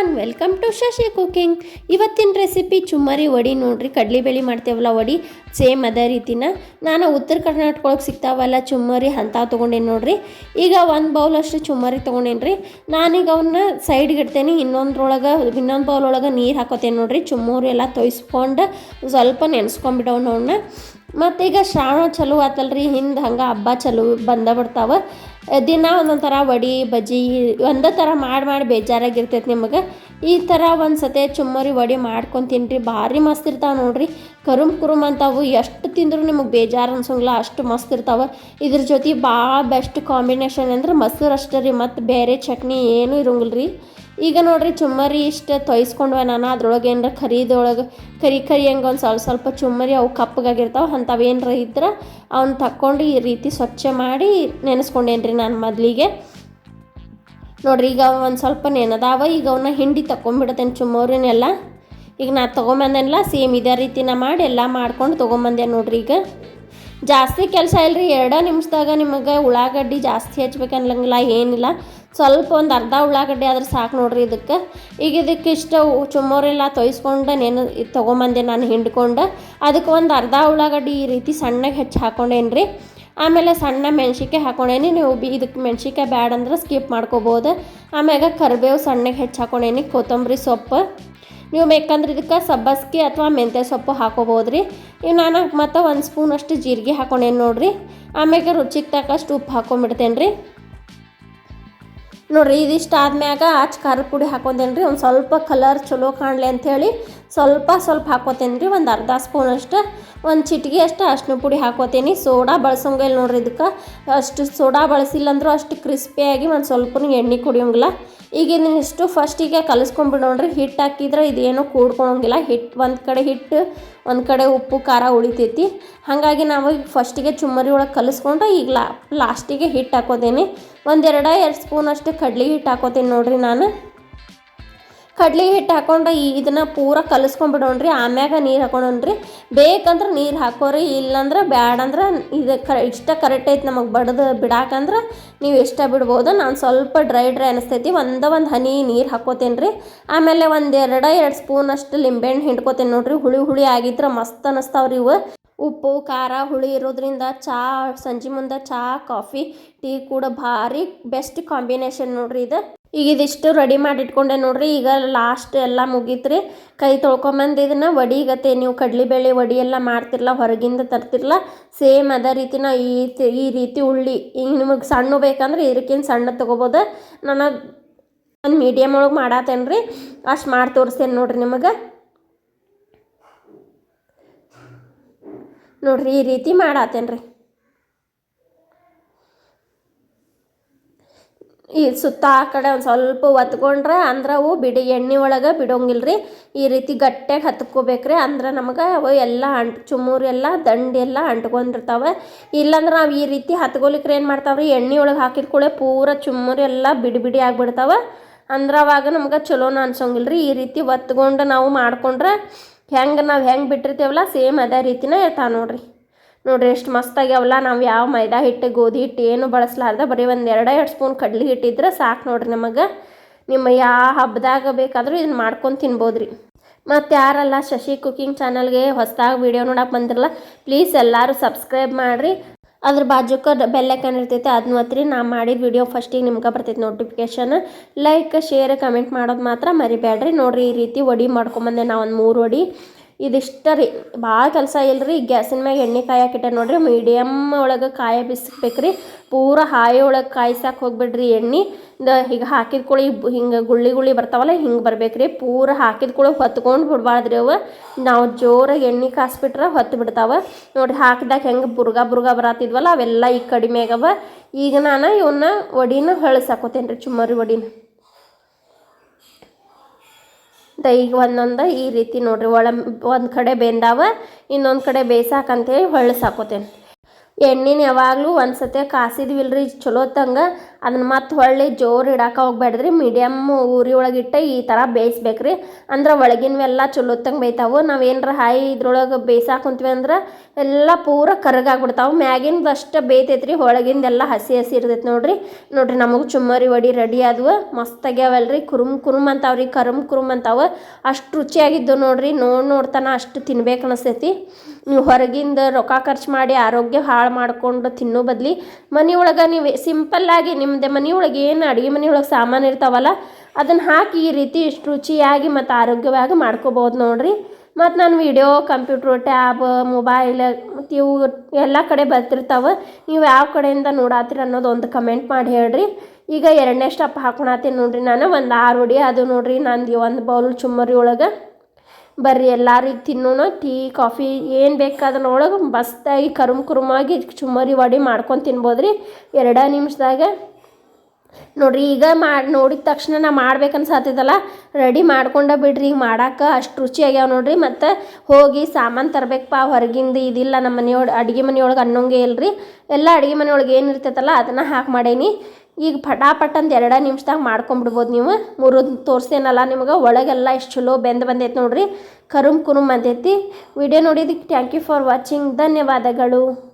Everyone welcome to Shashi cooking ಇವತ್ತಿನ recipe ಚುಮ್ಮರಿ ವಡಿ ನೋಡ್ರಿ ಕಡ್ಲಿಬೇಳೆ ಮಾಡ್ತೇವಲ್ಲ ವಡಿ. ಸೇಮ್ ಅದೇ ರೀತಿನ. ನಾನು ಉತ್ತರ ಕರ್ನಾಟಕ ಒಳಗೆ ಸಿಗ್ತಾವಲ್ಲ ಚುಮ್ಮರಿ ಅಂತ ತೊಗೊಂಡೇನಿ ನೋಡ್ರಿ. ಈಗ ಒಂದು ಬೌಲ್ ಅಷ್ಟು ಚುಮ್ಮರಿ ತೊಗೊಂಡೇನಿ ರೀ ನಾನೀಗ ಅವನ್ನ ಸೈಡ್ಗೆ ಇಡ್ತೇನೆ. ಇನ್ನೊಂದ್ರೊಳಗೆ, ಇನ್ನೊಂದು ಬೌಲ್ ಒಳಗೆ ನೀರು ಹಾಕೋತೇನೆ ನೋಡ್ರಿ. ಚುಮ್ಮರಿ ಎಲ್ಲ ತೊಯ್ಸ್ಕೊಂಡು ಸ್ವಲ್ಪ ನೆನೆಸ್ಕೊಂಬಿಡೋಣ ಅವನ್ನ ಮತ್ತೀಗ ಶ್ರಾವಣ ಚಲೋ ಆತಲ್ರಿ. ಹಿಂದೆ ಹಂಗೆ ಹಬ್ಬ ಚಲೋ ಬಂದ ಬಿಡ್ತಾವೆ. ದಿನ ಒಂದೊಂದು ಥರ ವಡಿ ಬಜ್ಜಿ ಒಂದೇ ಥರ ಮಾಡಿ ಮಾಡಿ ಬೇಜಾರಾಗಿರ್ತೈತೆ ನಿಮಗೆ. ಈ ಥರ ಒಂದು ಸತೆ ಚುಮ್ಮರಿ ವಡಿ ಮಾಡ್ಕೊಂಡು ತಿನ್ರಿ ಭಾರಿ ಮಸ್ತ್ ಇರ್ತಾವೆ ನೋಡ್ರಿ. ಕರುಮ್ ಕುರುಮ್ ಅಂತಾವು. ಎಷ್ಟು ತಿಂದರೂ ನಿಮಗೆ ಬೇಜಾರು ಅನ್ಸಂಗಿಲ್ಲ. ಅಷ್ಟು ಮಸ್ತ್ ಇರ್ತಾವೆ. ಇದ್ರ ಜೊತೆ ಭಾಳ ಬೆಸ್ಟ್ ಕಾಂಬಿನೇಷನ್ ಅಂದ್ರೆ ಮೊಸರು ಅಷ್ಟೇ ರೀ. ಮತ್ತು ಬೇರೆ ಚಟ್ನಿ ಏನೂ ಇರೋಂಗಿಲ್ಲ ರೀ ಈಗ ನೋಡ್ರಿ ಚುಮ್ಮರಿ ಇಷ್ಟು ತೊಯ್ಸ್ಕೊಂಡ್ವೆ ನಾನು. ಅದ್ರೊಳಗೆ ಏನಾರ ಖರೀದೊಳಗೆ ಕರಿ ಕರಿ ಹಂಗೆ ಒಂದು ಸ್ವಲ್ಪ ಸ್ವಲ್ಪ ಚುಮ್ಮರಿ ಅವು ಕಪ್ಪಗಾಗಿರ್ತಾವೆ ಅಂಥವು ಏನಾರ ಇದ್ರೆ ಅವ್ನ ತಕ್ಕೊಂಡು ಈ ರೀತಿ ಸ್ವಚ್ಛ ಮಾಡಿ ನೆನೆಸ್ಕೊಂಡೇನ್ರಿ ನಾನು ಮೊದಲಿಗೆ. ನೋಡ್ರಿ, ಈಗ ಒಂದು ಸ್ವಲ್ಪ ನೆನದಾವ ಈಗ ಅವನ್ನ ಹಿಂಡಿ ತಗೊಂಡ್ಬಿಡ್ತೇನೆ ಚುಮ್ಮರಿನೆಲ್ಲ ಈಗ ನಾ ತೊಗೊಂಬಂದೆನಲ್ಲ ಸೇಮ್ ಇದೇ ರೀತಿನ ಮಾಡಿ ಎಲ್ಲ ಮಾಡ್ಕೊಂಡು ತೊಗೊಂಬಂದೆ ನೋಡ್ರಿ ಈಗ. ಜಾಸ್ತಿ ಕೆಲಸ ಇಲ್ರಿ, ಎರಡೇ ನಿಮಿಷದಾಗ ನಿಮಗೆ ಉಳ್ಳಾಗಡ್ಡಿ ಜಾಸ್ತಿ ಹಚ್ಬೇಕನ್ನಂಗಿಲ್ಲ ಏನಿಲ್ಲ. ಸ್ವಲ್ಪ ಒಂದು ಅರ್ಧ ಉಳ್ಳಾಗಡ್ಡಿ ಆದ್ರೆ ಸಾಕು ನೋಡ್ರಿ ಇದಕ್ಕೆ. ಈಗ ಇದಕ್ಕೆ ಇಷ್ಟ ಚುಮ್ಮೋರೆಲ್ಲ ತೊಯ್ಸ್ಕೊಂಡು ನೆನೆ ತೊಗೊಂಬಂದೆ ನಾನು ಹಿಂಡ್ಕೊಂಡು. ಅದಕ್ಕೆ ಒಂದು ಅರ್ಧ ಉಳ್ಳಾಗಡ್ಡಿ ಈ ರೀತಿ ಸಣ್ಣಗೆ ಹೆಚ್ಚಿ ಹಾಕೊಂಡೇನಿ ರೀ ಆಮೇಲೆ ಸಣ್ಣ ಮೆಣ್ಸಿಕಾಯಿ ಹಾಕೊಂಡೇನಿ. ನೀವು ಬಿ ಇದಕ್ಕೆ ಮೆಣ್ಸಿಕಾಯಿ ಬ್ಯಾಡ ಅಂದ್ರೆ ಸ್ಕಿಪ್ ಮಾಡ್ಕೋಬೋದು. ಆಮ್ಯಾಗ ಕರಿಬೇವು ಸಣ್ಣಗೆ ಹೆಚ್ಚು ಹಾಕೊಂಡೇನಿ. ಕೊತ್ತಂಬರಿ ಸೊಪ್ಪು. ನೀವು ಬೇಕಂದ್ರೆ ಇದಕ್ಕೆ ಸಬ್ಬಸ್ಗಿ ಅಥವಾ ಮೆಂತ್ಯ ಸೊಪ್ಪು ಹಾಕೋಬೋದು ರೀ ಇವು ನಾನು ಮತ್ತು ಒಂದು ಸ್ಪೂನ್ ಅಷ್ಟು ಜೀರಿಗೆ ಹಾಕೊಂಡೇನಿ ನೋಡಿರಿ. ಆಮ್ಯಾಗ ರುಚಿಗೆ ತಕ್ಕಷ್ಟು ಉಪ್ಪು ಹಾಕೊಂಡ್ಬಿಡ್ತೇನೆ ರೀ ನೋಡಿರಿ, ಇದಿಷ್ಟು ಆದ್ಮ್ಯಾಗ ಆಚ್ ಖಾರದ ಪುಡಿ ಹಾಕೊಂತೇನೆ ರೀ ಒಂದು ಸ್ವಲ್ಪ ಕಲರ್ ಚಲೋ ಕಾಣಲಿ ಅಂಥೇಳಿ ಸ್ವಲ್ಪ ಸ್ವಲ್ಪ ಹಾಕೋತೇನೆ ರೀ, ಒಂದು ಅರ್ಧ ಸ್ಪೂನ್ ಅಷ್ಟು. ಒಂದು ಚಿಟಿಗೆ ಅಷ್ಟು ಅರ್ಶಿನ ಪುಡಿ ಹಾಕೋತೀನಿ. ಸೋಡಾ ಬಳಸೋಂಗಿಲ್ಲ ನೋಡ್ರಿ ಇದಕ್ಕೆ ಅಷ್ಟು ಸೋಡಾ ಬಳಸಿಲ್ಲ ಅಂದರೂ ಅಷ್ಟು ಕ್ರಿಸ್ಪಿಯಾಗಿ ಒಂದು ಸ್ವಲ್ಪ ಎಣ್ಣೆ ಕುಡಿಯೋಂಗಿಲ್ಲ. ಈಗ ಇದನ್ನಿಷ್ಟು ಫಸ್ಟಿಗೆ ನೋಡ್ರಿ ಹಿಟ್ಟು ಹಾಕಿದ್ರೆ ಇದೇನೂ ಕೂಡ್ಕೊಳಂಗಿಲ್ಲ. ಹಿಟ್ಟು ಒಂದು ಕಡೆ ಹಿಟ್ಟು ಒಂದು ಕಡೆ ಉಪ್ಪು, ಖಾರ ಉಳಿತೈತಿ. ಹಾಗಾಗಿ ನಾವು ಈಗ ಫಸ್ಟಿಗೆ ಚುಮ್ಮರಿ ಒಳಗೆ ಕಲಿಸ್ಕೊಂಡು ಈಗ ಲಾ ಲಾಸ್ಟಿಗೆ ಹಿಟ್ಟು ಹಾಕೋತೀನಿ. ಒಂದೆರಡು ಎರಡು ಸ್ಪೂನ್ ಅಷ್ಟು ಕಡ್ಲೆ ಹಿಟ್ಟು ಹಾಕೋತೀನಿ ನೋಡ್ರಿ ನಾನು. ಕಡ್ಲೆ ಹಿಟ್ಟು ಹಾಕೊಂಡು ಈ ಇದನ್ನು ಪೂರ ಕಲಿಸ್ಕೊಂಬಿಡೋಣ್ರಿ. ಆಮ್ಯಾಗ ನೀರು ಹಾಕೊಂಡ್ರಿ ಬೇಕಂದ್ರೆ ನೀರು ಹಾಕೋರಿ, ಇಲ್ಲಾಂದ್ರೆ ಬ್ಯಾಡಂದ್ರೆ ಇದು ಕ, ಇಷ್ಟ ಕರೆಕ್ಟ್ ಐತೆ ನಮಗೆ ಬಡ್ದು ಬಿಡಾಕಂದ್ರೆ ನೀವು ಇಷ್ಟ ಬಿಡ್ಬೋದು. ನಾನು ಸ್ವಲ್ಪ ಡ್ರೈ ಡ್ರೈ ಅನಿಸ್ತೈತಿ. ಒಂದ ಒಂದು ಹನಿ ನೀರು ಹಾಕೋತೇನೆ ರೀ ಆಮೇಲೆ ಒಂದು ಎರಡು ಎರಡು ಸ್ಪೂನ್ ಅಷ್ಟು ಲಿಂಬೆಹಣ್ಣು ಹಿಂಡ್ಕೋತೇನೆ ನೋಡ್ರಿ. ಹುಳಿ ಹುಳಿ ಆಗಿದ್ರೆ ಮಸ್ತ್ ಅನ್ನಿಸ್ತಾವ್ರಿ ಇವು. ಉಪ್ಪು, ಖಾರ, ಹುಳಿ ಇರೋದ್ರಿಂದ ಚಹಾ ಸಂಜೆ ಮುಂದೆ ಚಹಾ ಕಾಫಿ, ಟೀ ಕೂಡ ಭಾರಿ ಬೆಸ್ಟ್ ಕಾಂಬಿನೇಷನ್ ನೋಡ್ರಿ ಇದು. ಈಗ ಇದಿಷ್ಟು ರೆಡಿ ಮಾಡಿ ಇಟ್ಕೊಂಡೆ ನೋಡ್ರಿ. ಈಗ ಲಾಸ್ಟ್ ಎಲ್ಲ ಮುಗೀತ್ರಿ. ಕೈ ತೊಳ್ಕೊಂಬಂದು ಇದನ್ನು ವಡಿಗತ್ತೆ ನೀವು ಕಡ್ಲಿಬೇಳೆ ವಡಿ ಎಲ್ಲ ಮಾಡ್ತಿರಲ್ಲ ಹೊರಗಿಂದ ತರ್ತಿರಲ್ಲ ಸೇಮ್ ಅದೇ ರೀತಿನ ಈ ಈ ರೀತಿ ಉಳ್ಳಿ. ಈಗ ನಿಮಗೆ ಸಣ್ಣ ಬೇಕಂದ್ರೆ ಇದಕ್ಕಿಂತ ಸಣ್ಣ ತೊಗೋಬೋದು. ನಾನು ಒಂದು ಮೀಡಿಯಮ್ ಒಳಗೆ ಮಾಡತ್ತೇನೆ ರೀ ಅಷ್ಟು ಮಾಡಿ ತೋರಿಸ್ತೇನೆ ನೋಡ್ರಿ ನಿಮಗೆ. ನೋಡ್ರಿ, ಈ ರೀತಿ ಮಾಡತ್ತೇನೆ ರೀ ಈ ಸುತ್ತ ಆ ಕಡೆ ಒಂದು ಸ್ವಲ್ಪ ಒತ್ಕೊಂಡ್ರೆ ಅಂದ್ರೆ ಅವು ಬಿಡಿ ಎಣ್ಣೆ ಒಳಗೆ ಬಿಡೋಂಗಿಲ್ಲ ರೀ ಈ ರೀತಿ ಗಟ್ಟಿಯಾಗಿ ಹತ್ಕೋಬೇಕ್ರಿ. ಅಂದ್ರೆ ನಮಗೆ ಅವು ಎಲ್ಲ ಅಂಟ್ ಚುಮ್ಮೂರು ಎಲ್ಲ ದಂಡು ಎಲ್ಲ ಅಂಟ್ಕೊಂಡಿರ್ತಾವೆ. ಇಲ್ಲಾಂದ್ರೆ ನಾವು ಈ ರೀತಿ ಹತ್ಕೊಲಿಕ್ರೆ ಏನು ಮಾಡ್ತಾವ್ರಿ? ಎಣ್ಣೆ ಒಳಗೆ ಹಾಕಿದ ಕೂಡಲೇ ಪೂರ ಚುಮ್ಮೂರು ಎಲ್ಲ ಬಿಡಿ ಬಿಡಿ ಆಗಿಬಿಡ್ತಾವೆ. ಅಂದ್ರೆ ಅವಾಗ ನಮ್ಗೆ ಚಲೋನ ಅನ್ಸೋಂಗಿಲ್ಲ ರೀ ಈ ರೀತಿ ಒತ್ಕೊಂಡು ನಾವು ಮಾಡ್ಕೊಂಡ್ರೆ ಹೆಂಗೆ ನಾವು ಹೆಂಗೆ ಬಿಟ್ಟಿರ್ತೀವಲ್ಲ, ಸೇಮ್ ಅದೇ ರೀತಿನೇ ಇರ್ತಾವೆ ನೋಡ್ರಿ. ನೋಡ್ರಿ, ಎಷ್ಟು ಮಸ್ತಾಗ್ಯಾವಲ್ಲ ನಾವು ಯಾವ ಮೈದಾ ಹಿಟ್ಟು, ಗೋಧಿ ಹಿಟ್ಟು ಏನು ಬಳಸಲಾರ್ದ, ಬರೀ ಒಂದು ಎರಡು ಎರಡು ಸ್ಪೂನ್ ಕಡ್ಲಿ ಹಿಟ್ಟಿದ್ರೆ ಸಾಕು ನೋಡ್ರಿ ನಮಗೆ. ನಿಮ್ಮ ಯಾವ ಹಬ್ಬದಾಗ ಬೇಕಾದರೂ ಇದನ್ನ ಮಾಡ್ಕೊಂಡು ತಿನ್ಬೋದು ರೀ ಮತ್ತು ಯಾರಲ್ಲ, ಶಶಿ ಕುಕಿಂಗ್ ಚಾನಲ್ಗೆ ಹೊಸದಾಗಿ ವೀಡಿಯೋ ನೋಡಕ್ಕೆ ಬಂದಿರಲ್ಲ, ಪ್ಲೀಸ್ ಎಲ್ಲರೂ ಸಬ್ಸ್ಕ್ರೈಬ್ ಮಾಡಿರಿ. ಅದ್ರ ಬಾಜುಕ ಬೆಲ್ಲೈಕನ್ ಇರ್ತೈತೆ ಅದನ್ನ ಒತ್ತಿರಿ ನಾ ಮಾಡಿದ ವಿಡಿಯೋ ಫಸ್ಟಿಗೆ ನಿಮ್ಗೆ ಬರ್ತೈತೆ ನೋಟಿಫಿಕೇಶನ್ ಲೈಕ್, ಶೇರ್, ಕಮೆಂಟ್ ಮಾಡೋದು ಮಾತ್ರ ಮರಿಬೇಡ್ರಿ ನೋಡಿರಿ, ಈ ರೀತಿ ಒಡಿ ಮಾಡ್ಕೊಂಬಂದೆ ನಾ ಒಂದು ಮೂರು ವಡಿ ಇದಿಷ್ಟ ರೀ. ಭಾಳ ಕೆಲಸ ಇಲ್ರಿ ಗ್ಯಾಸಿನ ಮ್ಯಾಗ ಎಣ್ಣೆ ಕಾಯಕ್ಕಿಟ್ಟೆ ನೋಡಿರಿ. ಮೀಡಿಯಮ್ ಒಳಗೆ ಕಾಯ ಬಿಸ್ಬೇಕು ರೀ ಪೂರ ಹಾಯಿ ಒಳಗೆ ಕಾಯ್ಸಕ್ಕೆ ಹೋಗ್ಬಿಡ್ರಿ ಎಣ್ಣೆ. ಈಗ ಹಾಕಿದ ಕೂಳಿ ಹಿಂಗೆ ಗುಳ್ಳಿ ಗುಳ್ಳಿ ಬರ್ತಾವಲ್ಲ, ಹಿಂಗೆ ಬರ್ಬೇಕು ರೀ ಪೂರ ಹಾಕಿದ ಕೂಳಿ ಹೊತ್ಕೊಂಡು ಬಿಡ್ಬಾರ್ದ್ರಿ ಅವು. ನಾವು ಜೋರಾಗಿ ಎಣ್ಣೆ ಕಾಸ್ಬಿಟ್ರೆ ಹೊತ್ತು ಬಿಡ್ತಾವೆ. ನೋಡಿರಿ ಹಾಕಿದಾಗ ಹೆಂಗೆ ಬುರ್ಗ ಬುರ್ಗ ಬರತ್ತಿದ್ವಲ್ಲ ಅವೆಲ್ಲ ಈಗ ಕಡಿಮೆ ಆಗವ ಈಗ ನಾನು ಇವನ್ನ ವಡಿನ ಹಳಸಾಕೋತೇನೆ ರೀ ಚುಮ್ಮರಿ ವಡಿನ. ಈಗ ಒಂದೊಂದು ಈ ರೀತಿ ನೋಡ್ರಿ. ಒಳ ಒಂದು ಕಡೆ ಬೆಂದಾವ ಇನ್ನೊಂದು ಕಡೆ ಬೇಯ್ಸಾಕಂತೇಳಿ ಹೊಳ್ಳಿ ಸಾಕೋತೇನೆ. ಎಣ್ಣೆನ ಯಾವಾಗಲೂ ಒಂದು ಸತಿ ಕಾಸಿದ್ವಿಲ್ರಿ ಚಲೋತ್ತಂಗೆ ಅದನ್ನ ಮತ್ತೆ ಹೊಳ್ಳಿ ಜೋರು ಇಡಕ್ಕೆ ಹೋಗ್ಬೇಡ್ರಿ. ಮೀಡಿಯಮ್ ಊರಿ ಒಳಗಿಟ್ಟು ಈ ಥರ ಬೇಯಿಸ್ಬೇಕ್ರಿ. ಅಂದ್ರೆ ಒಳಗಿನವೆಲ್ಲ ಚಲೋತ್ತಂಗೆ ಬೇಯ್ತಾವು. ನಾವು ಏನಾರ ಹಾಯಿ ಇದ್ರೊಳಗೆ ಬೇಯ್ಸಾಕ ಅಂದ್ರೆ ಎಲ್ಲ ಪೂರ ಕರಗಾಗ್ಬಿಡ್ತಾವೆ. ಮ್ಯಾಗಿಂದು ಅಷ್ಟು ಬೇಯ್ತೈತ್ರಿ ಒಳಗಿಂದೆಲ್ಲ ಹಸಿ ಹಸಿ ಇರ್ತೈತೆ ನೋಡ್ರಿ. ನೋಡ್ರಿ ನಮಗೆ ಚುಮ್ಮರಿ ವಡಿ ರೆಡಿ ಆದವು. ಮಸ್ತ್ ಆಗ್ಯಾವಲ್ರಿ. ಕುರುಮ್ ಕುರುಮ್ ಅಂತಾವ್ರಿ, ಕರುಮ್ ಕುರುಮ್ ಅಂತಾವ. ಅಷ್ಟು ರುಚಿಯಾಗಿದ್ದು ನೋಡ್ರಿ. ನೋಡಿ ನೋಡ್ತಾನೆ ಅಷ್ಟು ತಿನ್ಬೇಕು ಅನಿಸ್ತೈತಿ ಹೊರಗಿಂದ ರೊಕ್ಕ ಖರ್ಚು ಮಾಡಿ ಆರೋಗ್ಯ ಹಾಳು ಮಾಡ್ಕೊಂಡು ತಿನ್ನೋ ಬದಲಿ ಮನೆಯೊಳಗೆ ನೀವು ಸಿಂಪಲ್ಲಾಗಿ ನಿಮ್ಮದೇ ಮನೆಯೊಳಗೆ ಏನು ಅಡುಗೆ ಮನೆಯೊಳಗೆ ಸಾಮಾನು ಇರ್ತಾವಲ್ಲ ಅದನ್ನು ಹಾಕಿ ಈ ರೀತಿ ಇಷ್ಟು ರುಚಿಯಾಗಿ ಮತ್ತು ಆರೋಗ್ಯವಾಗಿ ಮಾಡ್ಕೋಬೋದು ನೋಡಿರಿ. ಮತ್ತು ನಾನು ವಿಡಿಯೋ ಕಂಪ್ಯೂಟ್ರ್ ಟ್ಯಾಬ್ ಮೊಬೈಲ್ ಮತ್ತು ಇವು ಎಲ್ಲ ಕಡೆ ಬರ್ತಿರ್ತಾವೆ. ನೀವು ಯಾವ ಕಡೆಯಿಂದ ನೋಡಾತ್ರಿ ಅನ್ನೋದು ಒಂದು ಕಮೆಂಟ್ ಮಾಡಿ ಹೇಳ್ರಿ. ಈಗ ಎರಡನೇ ಸ್ಟಪ್ ಹಾಕೊಳತ್ತೀನಿ ನೋಡ್ರಿ ನಾನು. ಒಂದು ಆರು ಹೊಡಿ ಅದು ನೋಡ್ರಿ. ನಂದು ಒಂದು ಬೌಲ್ ಚುಮ್ಮರಿ ಒಳಗೆ. ಬರ್ರಿ ಎಲ್ಲರಿಗೆ ತಿನ್ನೋಣ, ಟೀ, ಕಾಫಿ, ಏನು ಬೇಕಾದ್ರೆ ಒಳಗೆ ಮಸ್ತಾಗಿ ಕರುಮ್ ಕುರುಮಾಗಿ ಚುಮ್ಮರಿ ವಡಿ ಮಾಡ್ಕೊಂಡು ತಿನ್ಬೋದು ರೀ ಎರಡೇ ನಿಮಿಷದಾಗ. ನೋಡಿರಿ, ಈಗ ಮಾಡಿ ನೋಡಿದ ತಕ್ಷಣ ನಾ ಮಾಡ್ಬೇಕು ಅನ್ಸಾತೈತಲ್ಲ ರೆಡಿ ಮಾಡ್ಕೊಂಡ ಬಿಡ್ರಿ ಈಗ ಮಾಡಕ್ಕೆ ಅಷ್ಟು ರುಚಿ ಆಗ್ಯಾವ ನೋಡ್ರಿ. ಮತ್ತು ಹೋಗಿ ಸಾಮಾನು ತರಬೇಕಪ್ಪ, ಹೊರಗಿಂದ ಇದಿಲ್ಲ ನಮ್ಮ ಮನೆಯೊಳಗೆ ಅಡುಗೆ ಮನೆಯೊಳಗೆ ಅನ್ನೋಂಗೆ ಇಲ್ರಿ. ಎಲ್ಲ ಅಡುಗೆ ಮನೆಯೊಳಗೆ ಏನು ಇರ್ತೈತಲ್ಲ, ಅದನ್ನು ಹಾಕಿ ಮಾಡೇನಿ. ಈಗ ಪಟಾಪಟ್ ಅಂತ ಎರಡೇ ನಿಮಿಷದಾಗ ಮಾಡ್ಕೊಂಬಿಡ್ಬೋದು ನೀವು. ಮೂರು ತೋರಿಸ್ತೇನಲ್ಲ ನಿಮ್ಗೆ. ಒಳಗೆಲ್ಲ ಎಷ್ಟು ಚಲೋ ಬೆಂದು ಬಂದೈತೆ ನೋಡಿರಿ. ಕರುಮ್ ಕುರುಮ್ ಅಂತೈತಿ ವಿಡಿಯೋ ನೋಡಿದ್ದಕ್ಕೆ ಥ್ಯಾಂಕ್ ಯು ಫಾರ್ ವಾಚಿಂಗ್ ಧನ್ಯವಾದಗಳು.